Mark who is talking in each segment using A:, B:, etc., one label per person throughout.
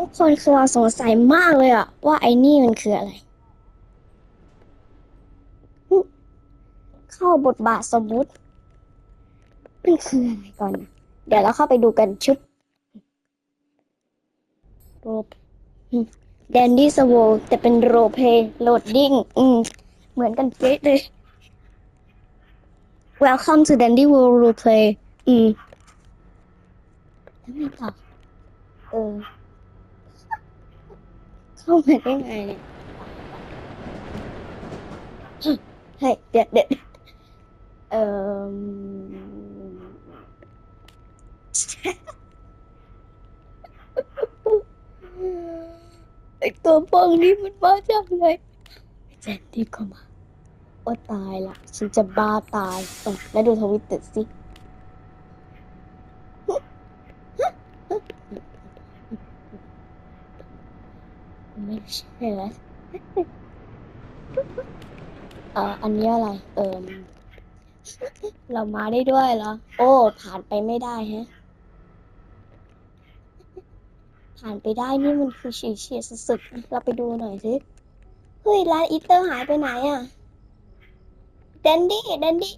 A: ทุกคนคือเราสงสัยมากเลยอะว่าไอ้นี่มันคืออะไร เข้าบทบาทสมมุติมันคืออะไรก่อนนะเดี๋ยวเราเข้าไปดูกันชุบโรแดนดี้สโวแต่เป็นโรเพโหลดดิ้งอืม เหมือนกันเป๊ะเลย Welcome to Dandy World Roleplay อืมแล้วไงต่อเออ เข้ามาได้ไงเนี่ยเฮ้ยเด็ดเด็ดเอ่อไอตัวปองนี่มันมาจากไหนแจนที่ก็มาโอ้ตายละ ฉันจะบ้าตายเออแล้วดูทวิตเตอร์สิ ช่แล้วเอออันนี้อะไร เอิมเรามาได้ด้วยเหรอ โอ้ ผ่านไปไม่ได้ฮะ ผ่านไปได้นี่มันคือฉีเฉียดสุดๆเราไปดูหน่อยสิ เฮ้ย ร้านอีเตอร์หายไปไหนอะแดนดี้แดนดี้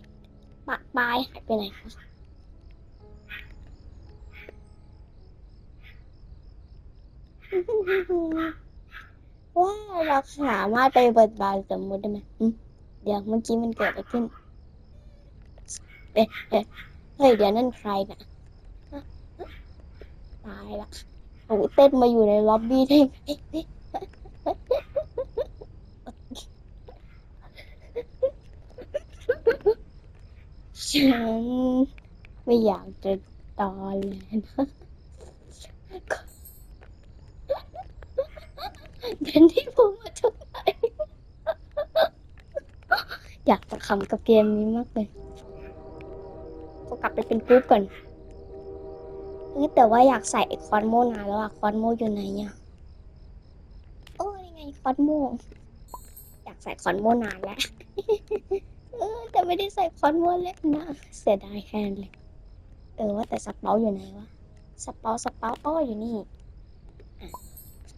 A: ปะปลายหายไปไหนคะ ว่าเราสามารถไปเปิดบาร์สมมุติได้ไหมเดี๋ยวเมื่อกี้มันเกิดอะไรขึ้นเอ๊ะเอ๊ะเฮ้ยเดี๋ยวนั่นใครน่ะตายละโอ้เต้นมาอยู่ในล็อบบี้ได้ไงฉันไม่อยากจะตอนเลยนะ เดนที่ผมมาจากไหน อยากจะขำกับเกมนี้มากเลยก็กลับไปเป็นกรุ๊ปก่อนเฮ้ยแต่ว่าอยากใส่ไอคอนโมนานแล้วอะคอนโมอยู่ไหนเนี่ยโอ้ยไงคอนโมอยากใส่คอนโมนานแล้วเออแต่ไม่ได้ใส่คอนโมแล้วนะเสียดายแค่นั้นเลย เออว่าแต่สเปาอยู่ไหนวะสเปาสเปาอ้ออยู่นี่อะ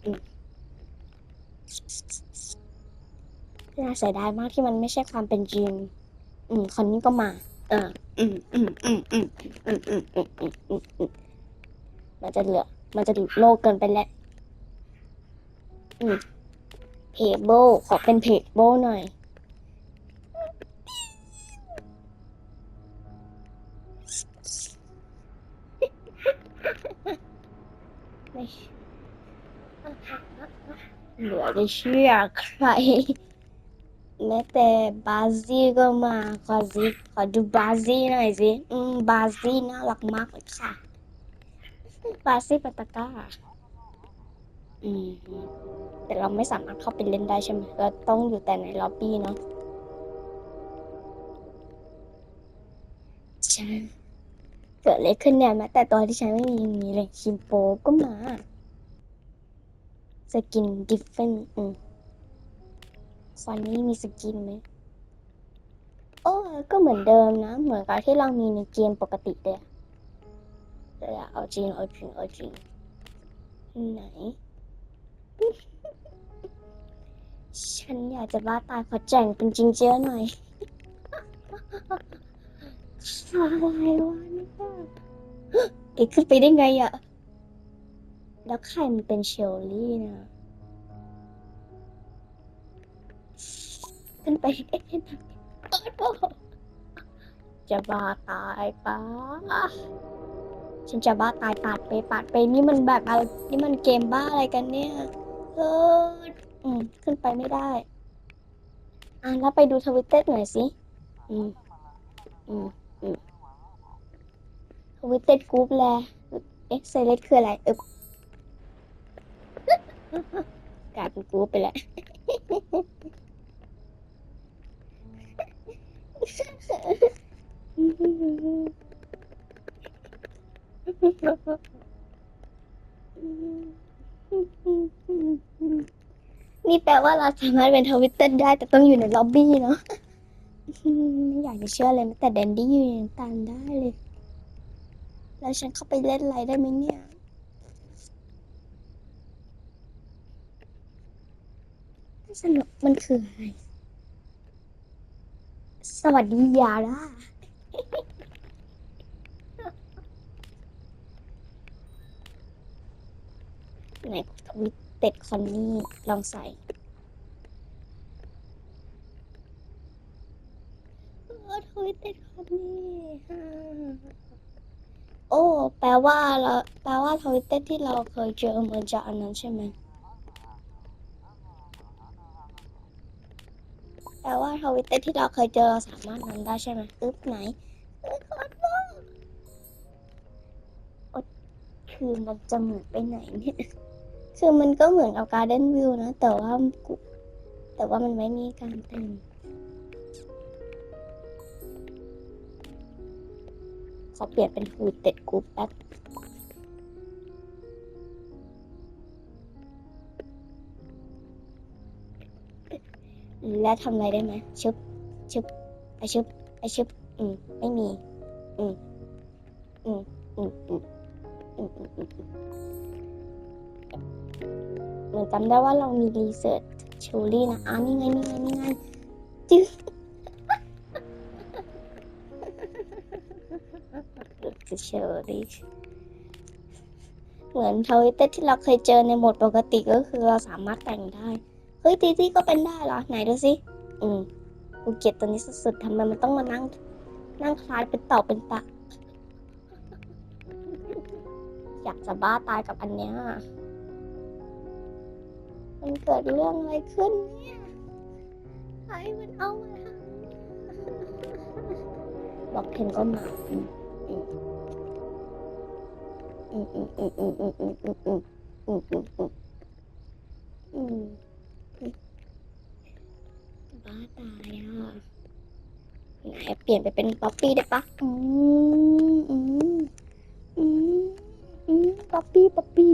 A: อืม น่าเสียดายมากที่มันไม่ใช่ความเป็นจริง อืม คนนี้ก็มา เออ อืมอืมอืมอืมอืมอืมอืมอืมอืมอืมมันจะเหลือ มันจะโลกเกินไปแล้ว อืมเพจโบขอเป็นเพจโบหน่อย ไม่ เหลือจะเชื่อใครแม้แต่บาซีก็มาขอสิขอดูบาซีหน่อยสิอืมบาซีน่ารักมากเลยค่ะบาซีปตาก้าอืมแต่เราไม่สามารถเข้าไปเล่นได้ใช่ไหมเราต้องอยู่แต่ในล็อบบี้เนาะใช่เกิดอะไรขึ้นเนี่ยแม้แต่ตอนที่ฉันไม่มีอย่างนี้เลยคิมโปก็มา สกินดิฟเฟนอืมฟอนนี้มีสกินไหมโอ้ก็เหมือนเดิมนะ เหมือนกับที่เรามีในเกมปกติเลยอะแต่อะเอาจริงเอาจริงเอาจริงไหน ฉันอยากจะบ้าตายขอแจ่งเป็นจริงเจ้าหน่อยอะไรวะนี่ยเก๋ขึ้นไปได้ไงอะ แล้วใครมันเป็นเชลลี่นะขึ้นไปได้ไงโอ้โหจะบ้าตายปะฉันจะบ้าตายปาดไปปาดไปนี่มันแบบอะไรนี่มันเกมบ้าอะไรกันเนี่ยเอออืมขึ้นไปไม่ได้ อะแล้วไปดูทวิตเตอร์หน่อยสิอืมอืมอืมทวิตเตอร์กรุ๊ปแลเอ็กเซเลสคืออะไรเออ กลายเป็นกรุ๊ปไปแล้วนี่แปลว่าเราสามารถเป็นทวิตเตอร์ได้ แต่ต้องอยู่ในล็อบบี้เนาะไม่อยากจะเชื่อเลยแม้แต่แดนดี้อยู่ยังตามได้เลย แล้วฉันเข้าไปเล่นอะไรได้ไหมเนี่ย สนุกมันคืออะไรสวัสดียาล่าไหนทวิตเต็ดคอนนี่ลองใส่เออทวิตเต็ดคอนนี่ฮ่าโอ้ แปลว่าเราแปลว่าทวิตเต็ดที่เราเคยเจอเหมือนจะอันนั้นใช่ไหม แปลว่าทวิตเตอร์ที่เราเคยเจอเราสามารถนั้นได้ใช่ไหมอึ๊บไหนเอ้ยขอโทษโอ๊ยคือมันจะเหมือนไปไหนเนี่ยคือมันก็เหมือนกับการ d ดนวิวนะ แต่ว่าแต่ว่ามันไม่มีการเต็มขอเปลี่ยนเป็นฟูดเต็ดกรุ๊ปแป๊บ และทำอะไรได้ไหมชึบชึบไอชึบไอชึบอืมไม่มี อืมอืมอืมอืมอืมอืมอืมเหมือนจำได้ว่าเรามีรีเสิร์ชชูรี่นะอ่านี่ไงนี่ไงนี่ไงจึ๊งเชอรี่เหมือนทวิตเตอร์ที่เราเคยเจอในโหมดปกติก็คือเราสามารถแต่งได้ เฮ้ยตีตี้ก็เป็นได้เหรอ ไหนดูสิอืมกูเกลียดตัวนี้สุดๆทำไมมันต้องมานั่ง นั่งคลายเป็นต่อเป็นตะอยากจะบ้าตายกับอันเนี้ยมันเกิดเรื่องอะไรขึ้นเนี่ยใครมันเอามาทำบอกเทนก็มาอืมอืมอืมอืมอืมอืมอืมอืมอืมอืม บ้าตายอะไหนเปลี่ยนไปเป็นป๊อปปี้ได้ปะอืมอืมอืมอืมป๊อปปี้ป๊อปปี้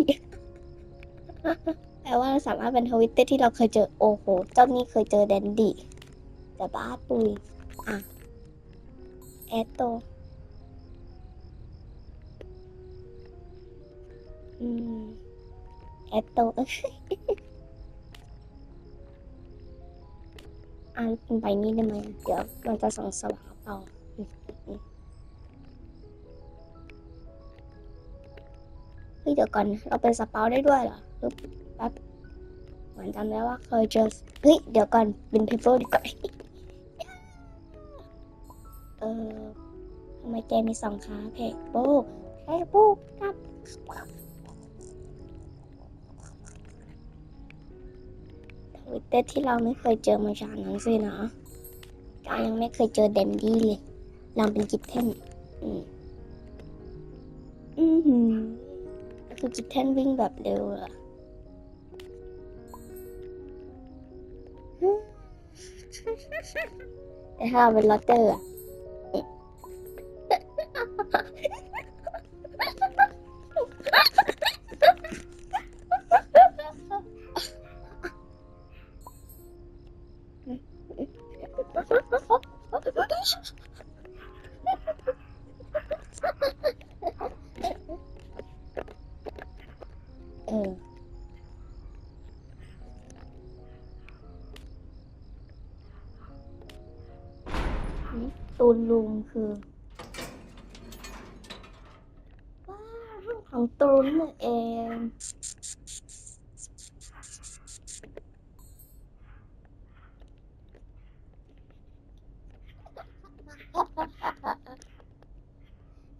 A: แปลว่าเราสามารถเป็นทวิตเตอร์ที่เราเคยเจอ โอ้โห เจ้านี่เคยเจอแดนดี้แต่บ้าปุยอะแอตโตอืมแอตโต อะคุณไปนี่ได้ไหมเดี๋ยวมันจะส่องสว่างเปล่าอืมอืมเฮ้ยเดี๋ยวก่อนเราเป็นสเปาได้ด้วยเหรอปึ๊บแป๊บเหมือนจำได้ว่าเคยเจอเฮ้ยเดี๋ยวก่อนเป็นเพเปอร์ดีกว่าเออทำไมแกมีสองขาเพโบเพโบกับ ทวิตเต้ที่เราไม่เคยเจอมาจากหนังสือนะกายังไม่เคยเจอเดนดี้เลยลองเป็นกิทเทนอืมอืมคือกิทเทนวิ่งแบบเร็วอะแต่ถ้าเราเป็นลอตเตอร์อะ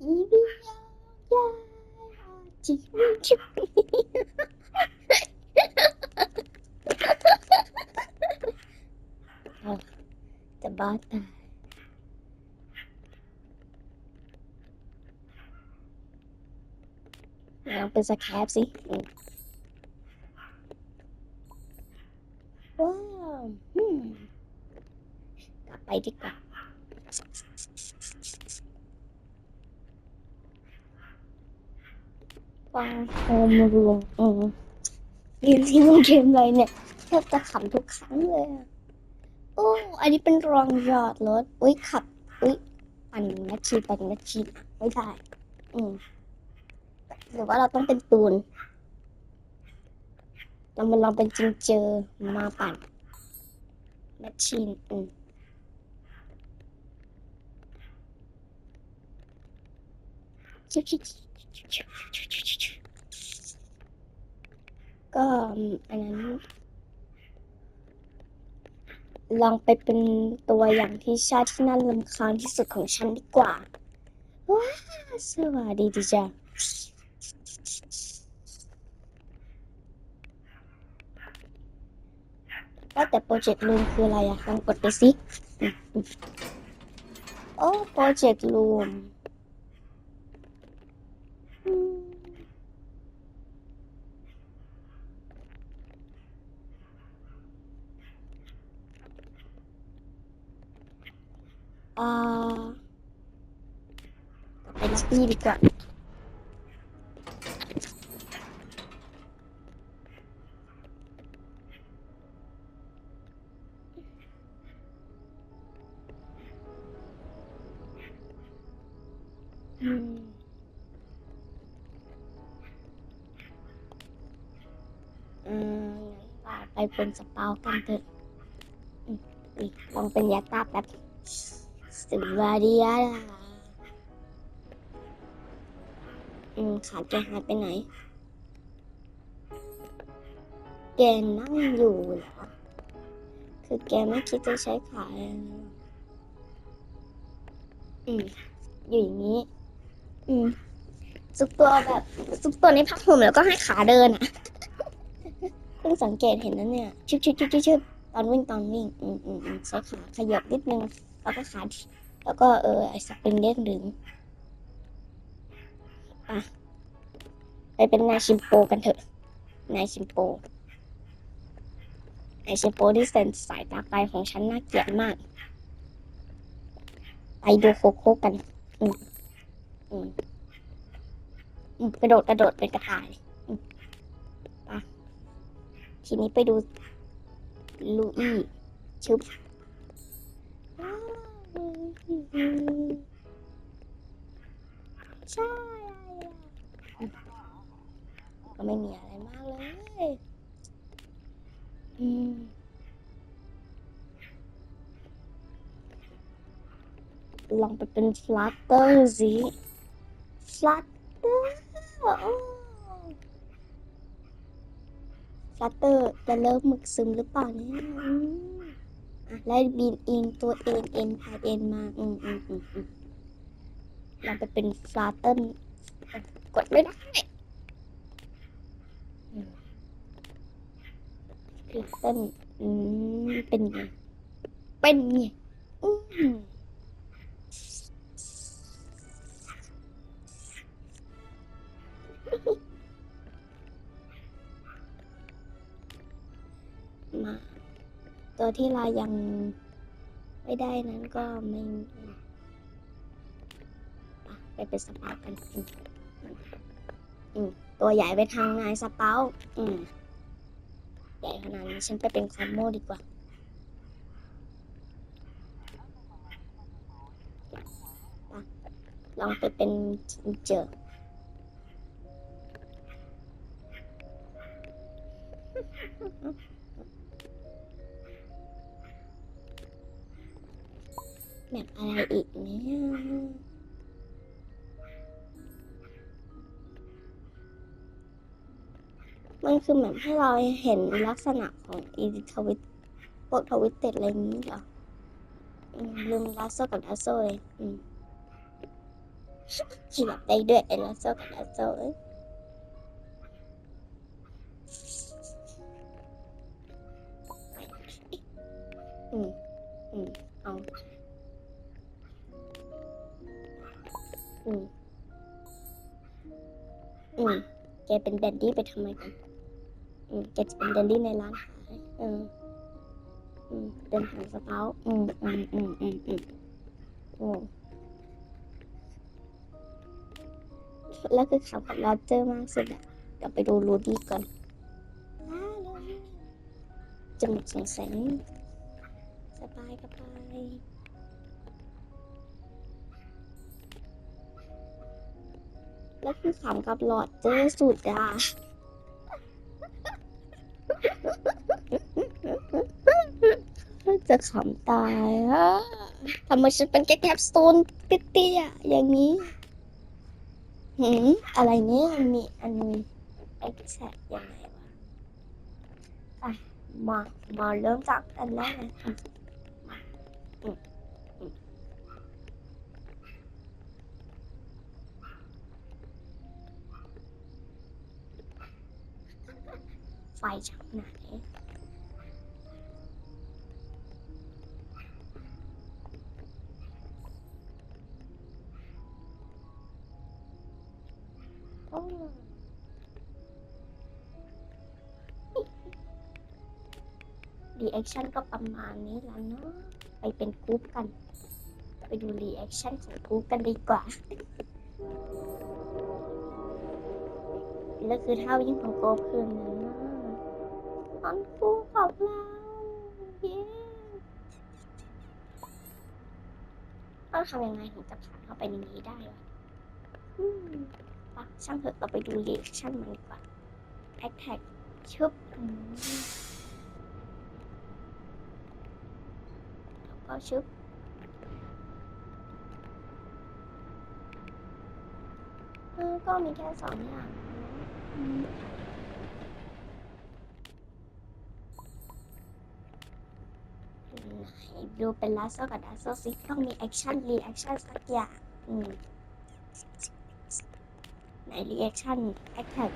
A: oh, the bata. Now, is a cabsy. งโฮมรูมอืมเกมที่มันเกมอะไรเนี่ยแทบจะขำทุกครั้งเลยอะโอ้ อันนี้เป็นรองยอดรถ อุ้ยขับ อุ้ยปั่นแมชชีนปั่นแมชชีนไม่ได้ อืมหรือว่าเราต้องเป็นตูนเรามาลองเป็นจิงเจอมาปั่นแมชชีนอืมชิชิวชิวชิวชิวชิวชิวชิวชิว ก็อันนั้น ลองไปเป็นตัวอย่างที่ชาติที่น่ารำคาญที่สุดของฉันดีกว่า ว้าสวัสดีดีจ้ะว่าแต่โปรเจกต์ลูมคืออะไรอะลองกดไปสิ โอ้โปรเจกต์ลูม uh, enak ini kak Hmm. Hmm, và tay bên sắp bao canh tự. Ừ, con bên giá. สเปากันเถอะอืมอุ๊ยลองเป็นยาตาแป๊บสวัสดีอะล่ะอืมขาแกหายไปไหน แกนั่งอยู่เหรอ คือแกไม่คิดจะใช้ขาเลยนะอืม อยู่อย่างนี้ อืมซุกตัวแบบซุกตัวในผ้าห่มแล้วก็ให้ขาเดินอะเพิ่งสังเกตเห็นนะเนี่ย ชิบชิบชิบชิบชิบตอนวิ่งตอนวิ่งอืมอืมอืมใช้ขาขยับนิดนึง แล้วก็ขาแล้วก็เออไอ้สปริงเด้งดึงอะไปเป็นนายชิมโปกันเถอะ นายชิมโปนายชิมโปที่เซนสายตาไกลของฉันน่าเกลียดมาก ไปดูโคโค่กัน อืมอืมอืมกระโดดกระโดดเป็นกระต่ายอืมไปทีนี้ไปดูลูอี้ชึบ ใช่ก็ไม่มีอะไรมากเลยอืมลองไปเป็นฟลัตเตอร์สิฟลัตเตอร์ฟลัตเตอร์จะเริ่มหมึกซึมหรือเปล่าเนี่ย แล้วบีนอินตัวเอ็นเอ็นพายเอ็นมาอืมอืมอืมอืมลองไปเป็นฟลัตเตอร์กดไม่ได้อืมฟลัตเตอร์อืมเป็นไงเป็นไงอืมมา ตัวที่เรายังไม่ได้นั้นก็ไม่ไปเป็นสปากันอืมตัวใหญ่ไปทางนายสปาอืมใหญ่ขนาดนี้ฉันไปเป็นคอมโมดีกว่า ลองไปเป็นจิงเจอ แบบอะไรอีกเนี่ยมันคือแบบให้เราเห็นลักษณะของอีทวิตพวกทวิตเต็ดอะไรนี้เหรออืมลืมลาโซกับลาโซเลยอืมขยับได้ด้วยไอ้ลาโซกับลาโซเอ้ยอืม อืม เอา อืม อืม แกเป็นแดนดี้ไปทำไมกัน อืม แกจะเป็นแดนดี้ในร้านขายเออ อืมเดินหางสเปาอืม อืม อืม อืม อืมโอ้แล้วคือขับกับโรเจอร์มากสุดอะเดี๋ยวไปดูรูดี้ก่อนจมูกสงแสงสบายกับไป แล้วคือขำกับหลอดเจอสุดอะจะขำตายอะทำไมฉันเป็นแค่แคปซูลเตี้ยๆอย่างนี้หืมอะไรเนี่ยมีอันนี้เอ็กแซยังไงวะอะมามาเริ่มจากอันแรกเลยค่ะมาอืมอืม ไฟจากไหนโอ้รีแอคชั่นก็ประมาณนี้แล้วเนาะไปเป็นกรุ๊ปกัน ไปดูรีแอคชั่นของกรุ๊ปกันดีกว่าแล้วคือเท่ายิ่งของโกคืนนั้นะน อนคู่ของเราเย้ต้องทำยังไงถึงจะผ่านเข้าไปในนี้ได้วะปะช่างเถอะเราไปดูรีแอคชั่นมันดีกว่าแอคแท็กชึบแล้วก็ชึบเออก็มีแค่สองอย่าง สีบลูเป็นลัสโซกับดัสโซซิต้องมีแอคชั่นรีแอคชั่นสักอย่างไหนรีแอคชั่นแอคแท็ก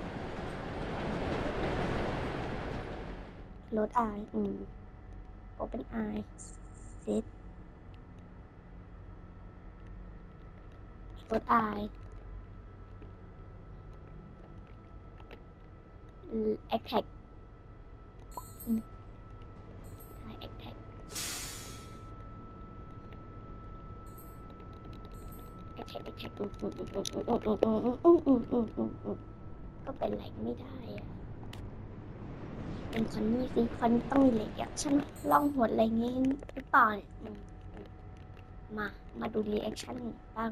A: ลดออืมโอเปนไอซิเซตลดไอาแอคแท็ก ก็เป็นไหลไม่ได้อะเป็นคอนนี่สิคอนต้องมีเหล็กอะฉันล่องหดอะไรงี้หรือเปล่าเนี่ยมอืมมามาดูรีแอคชั่นบ้าง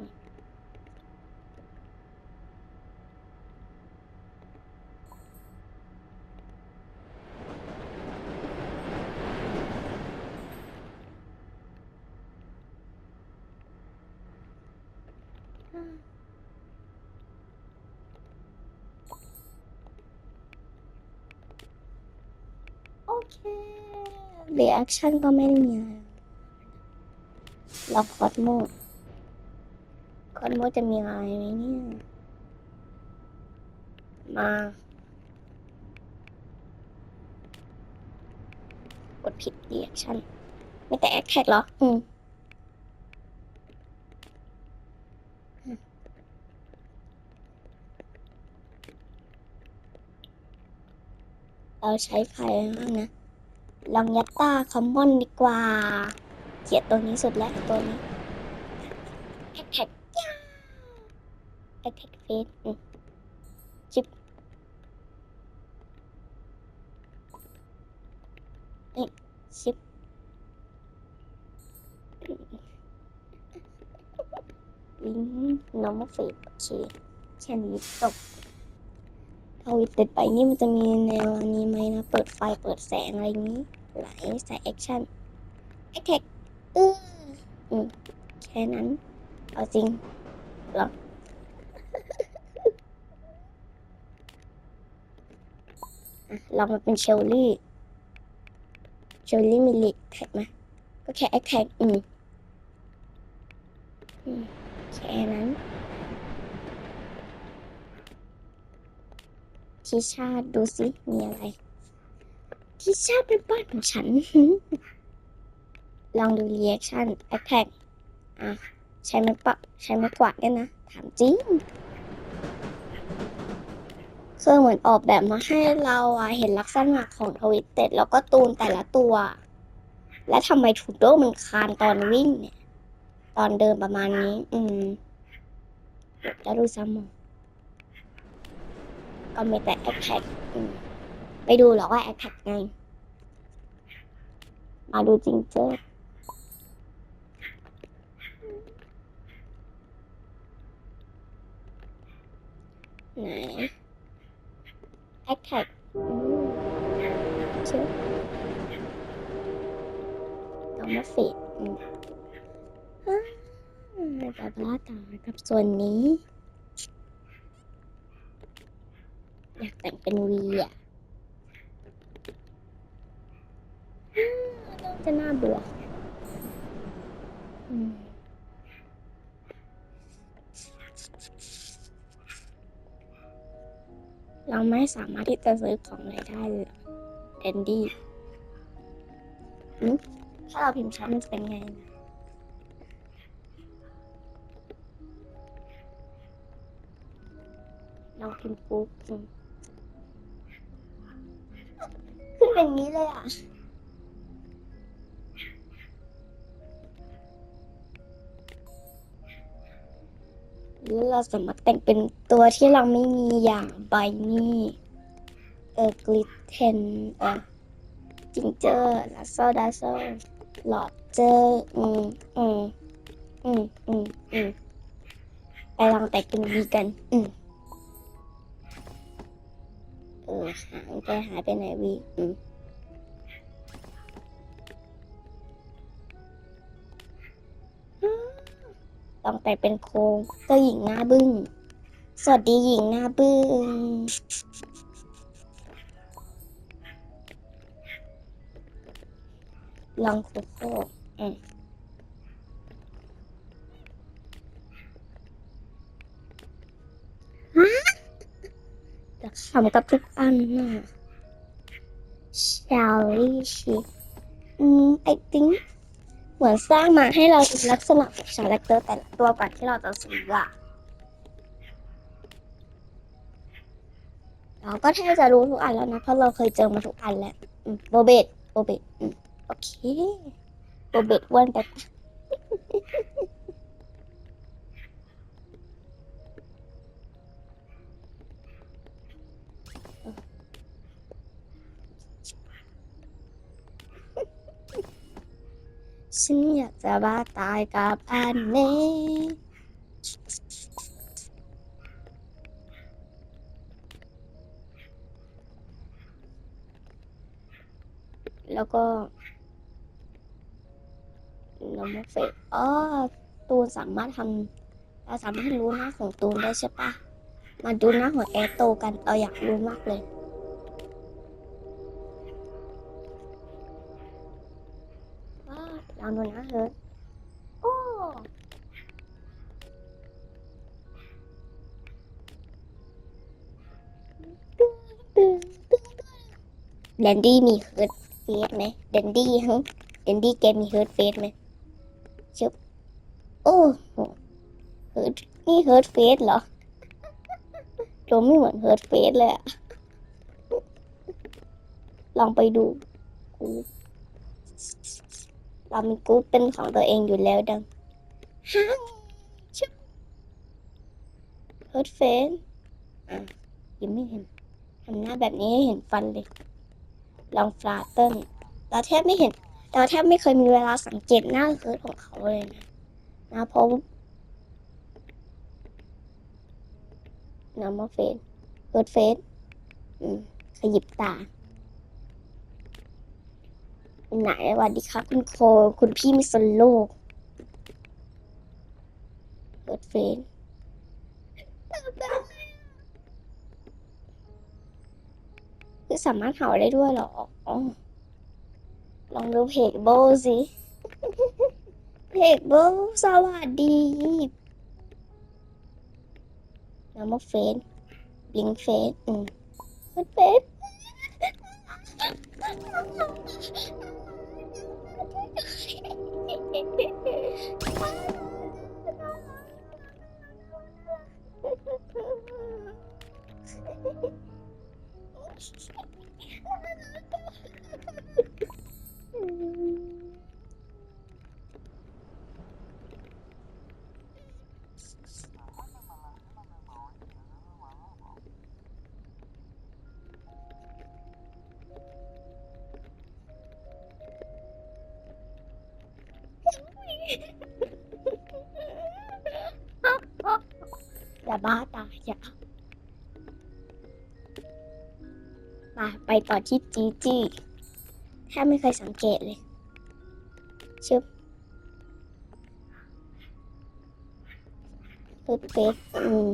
A: เรีแอคชั่นก็ไม่ได้มีอะไรเราคอสโมคอสโมจะมีอะไรไหมเนี่ย มากดผิดรีแอคชั่น ไม่แต่แอคแท็กเหรอ อืมเราใช้ใครบ้างนะ ลองยัตตาคอมมอนดีกว่า เกลียดตัวนี้สุดแล้วตัวนี้แอคแท็กย่าแอคแท็กเฟสชิปนี่ชิปลิงน้องมาเฟสโอเคแค่นี้จบ ทวิตเต็ดไปนี่มันจะมีแนวนี้ไหมนะ เปิดไฟเปิดแสงอะไรอย่างนี้ ไหลใส่แอคชั่นแอคแท็กอืออืมแค่นั้น เอาจริงหรอลองมาเป็นเชลลี่ เชลลี่มีลิกแท็กไหมก็แค่แอคแท็กอืมแค่นั้น ทิชาดูสิมีอะไร ทิชาเป็นบ้านของฉัน ลองดูรีแอคชั่นแอคแท็กอะ ใช้ไม้ปะใช้ไม้กวาดเนี่ยนะ ถามจริงคือเหมือนออกแบบมาให้เราอะเห็นลักษณะของทวิตเต็ดแล้วก็ตูนแต่ละตัว และทำไมทูโดมันคานตอนวิ่งเนี่ย ตอนเดินประมาณนี้ อืมแล้วดูซ้ำมอง ก็มีแต่แอคแท็กไปดูหรอว่าแอคแท็กไง มาดูจริงเจ้ไหนแอคแท็กเชื่อมาเฟดอืมอ่าแต่บ้าตากับส่วนนี้ อยาก แต่งเป็นวีอะอ่าจะน่าเบื่อเราไม่สามารถที่จะซื้อของอะไรได้เลยแดนดี้ถ้าเราพิมพ์ช้ามันจะเป็นไงนะเราพิมพ์ปุ๊บ อืมขึ้นเป็นอย่างนี้เลยอะหรือเราสามารถแต่งเป็นตัวที่เราไม่มีอย่างใบนี่เออกลิตเทนเออจิงเจอร์ลัสโซดัสโซหลอดเจอร์อืมอืมอืมอืมอืมไปลองแต่งเป็นวีกัน อืม ออหางแกหายไปไหนวีอืมลองแต่งเป็นโครงเจ้าหญิงหน้าบึ้ง สวัสดีหญิงหน้าบึ้ง ลองโคโค่อืม จะขำกับทุกอันน่ะ shall we she อืม I think เหมือนสร้างมาให้เราดูลักษณะของคาแรคเตอร์แต่ละตัวก่อนที่เราจะซื้ออะเราก็แทบจะรู้ทุกอันแล้วนะ เพราะเราเคยเจอมาทุกอันแล้วโบเบตโบเบตโอเคโบเบตอ้วนไป ฉันอยากจะบ้าตายกับอันนี้แล้วก็เราไม่เฟกอ๋อตูนสามารถทำเราสามารถรู้หน้าของตูนได้ใช่ปะ มาดูหน้าของแอร์โตกัน เราอยากรู้มากเลย ลองดูนะเฮ้ยโอ้แดนดี้มีเฮิร์ตเฟสไหมแดนดี้ฮะแดนดี้แกมีเฮิร์ตเฟสไหมชุบโอ้เฮิร์ตนี่เฮิร์ตเฟสเหรอตัวไม่เหมือนเฮิร์ตเฟสเลยอะลองไปดูกู เรามีกรุ๊ปเป็นของตัวเองอยู่แล้วดังฮังชุบเฮิร์ตเฟนอะยังไม่เห็นทำหน้าแบบนี้ให้เห็นฟันเลย ลองฟลาเติ้ลเราแทบไม่เห็น เราแทบไม่เคยมีเวลาสังเกตหน้าเฮิร์ตของเขาเลยนะนะเพราะน้ำมาเฟนเฮิร์ตเฟนอืมขยิบตา ไหนสวัสดีครับ คุณโค คุณพี่มิสโลกเปิดเฟซคือสามารถเห่าได้ด้วยเหรอ ลองดูเพจโบสิเพจโบสวัสดีน้ำมาเฟซบิงเฟซอืมเปิดเฟซ Oh Shh, บ้าตายอย่ามาไปต่อที่จีจี้แทบไม่เคยสังเกตเลย ชึบเปิดเฟซอืม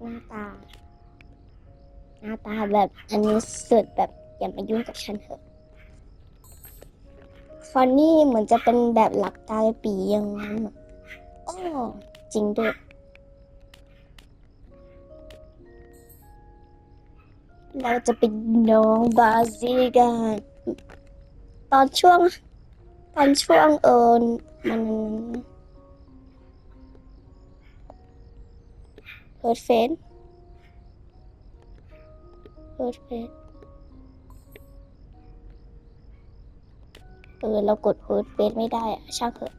A: หน้าตา หน้าตาแบบอันนี้สุดแบบอย่ามายุ่งกับฉันเถอะฟอนนี่เหมือนจะเป็นแบบหลักตาปีอย่างนั้นอะโอ้จริงด้วย เราจะเป็นน้องบาซีกัน ตอนช่วง ตอนช่วงเอิญมันเฮิร์ตเฟนเฮิร์ตเฟนเออเรากดเฮิร์ตเฟนไม่ได้อะช่างเถอะ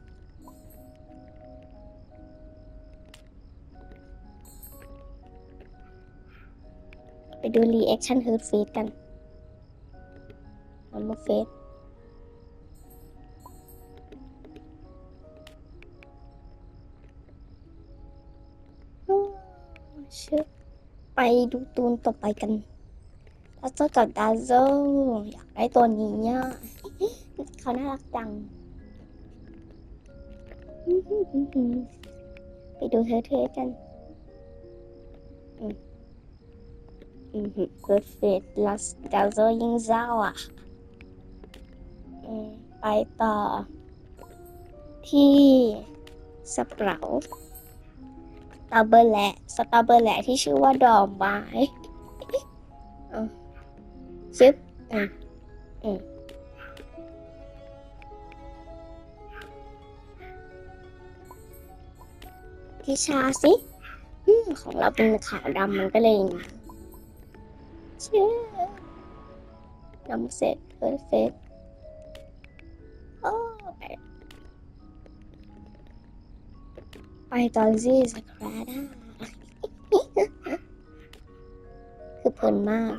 A: ดูรีแอคชั่นเฮิร์ตเฟสกันมันมาเฟสเชื่อไปดูตูนต่อไปกันดัซเซอร์กับดัซเซอร์อยากได้ตัวนี้อะเขาน่ารักจัง ไปดูเธอเทสกัน อืม อืมเพิร์เฟกต์ลัสดัซเซอร์ยิงเจ้าอะไปต่อ ที่สเปราตรอเบอร์แหละสตรอเบอร์แหละที่ชื่อว่าดอกไม้เอาชึบอืมอืมพี่ชาสิของเราเป็นขาวดำมันก็เลยอย่างนี้ เชื่อนำเสร็จเพอร์เฟกโอ้ไปไปตอนที่สแครดาคือเพลินมาก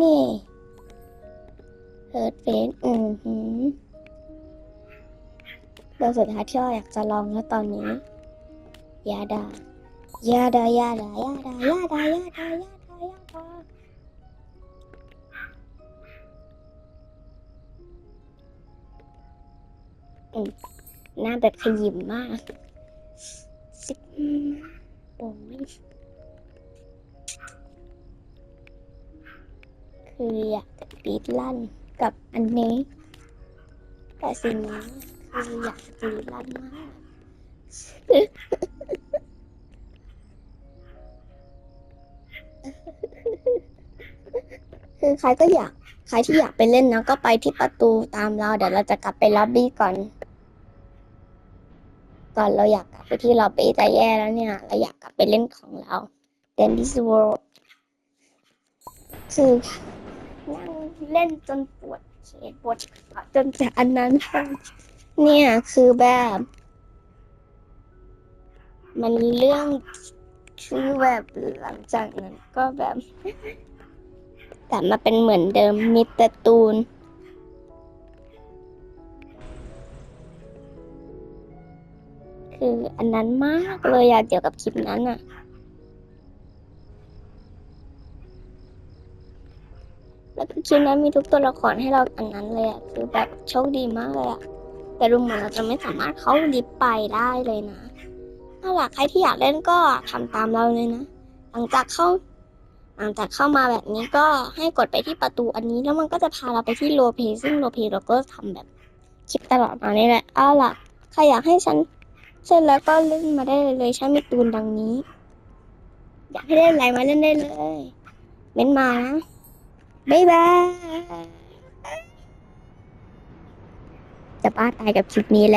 A: นี่เฮิร์ตเฟสอือหือเรื่องสุดท้ายที่เราอยากจะลองแล้วตอนนี้ ยาดายาดายาดายาดายาดายาดายาดายาดา หน้าแบบขยิมมากสิบโอ้ยคืออยากจะปีดลั่นกับอันนี้ แต่สิ่งนี้คืออยากปีดลั่นมากคือใครก็อยาก ใครที่อยากไปเล่นนะก็ไปที่ประตูตามเรา เดี๋ยวเราจะกลับไปล็อบบี้ก่อน ก่อนเราอยากกลับไปที่ล็อบบี้จะแย่แล้วเนี่ย เราอยากกลับไปเล่นของเรา Then this world คือนั่งเล่นจนปวดเขนปวดขาจนจะอันนั้น เนี่ยคือแบบ มันเรื่องคือแบบหลังจากนั้นก็แบบกลับมาเป็นเหมือนเดิมมีแต่ตูน คืออันนั้นมากเลยอะเกี่ยวกับคลิปนั้นอะแล้วคลิปนั้นมีทุกตัวละครให้เราอันนั้นเลยอะคือแบบโชคดีมากเลยอะแต่ดูเหมือนเราจะไม่สามารถเข้าลิฟต์ไปได้เลยนะถ้าหากใครที่อยากเล่นก็ทำตามเราเลยนะหลังจากเข้า หลังจากเข้ามาแบบนี้ก็ให้กดไปที่ประตูอันนี้แล้วมันก็จะพาเราไปที่โลเพซึ่งโลเพเราก็ทำแบบคลิปตลอดมานี่แหละเอาล่ะใครอยากให้ฉัน เล่นแล้วก็เล่นมาได้เลยเลยฉันมีตูนดังนี้ อยากให้เล่นอะไรมาเล่นได้เลยเม้นมานะบ๊ายบายจะบ้าตายกับคลิปนี้แหละ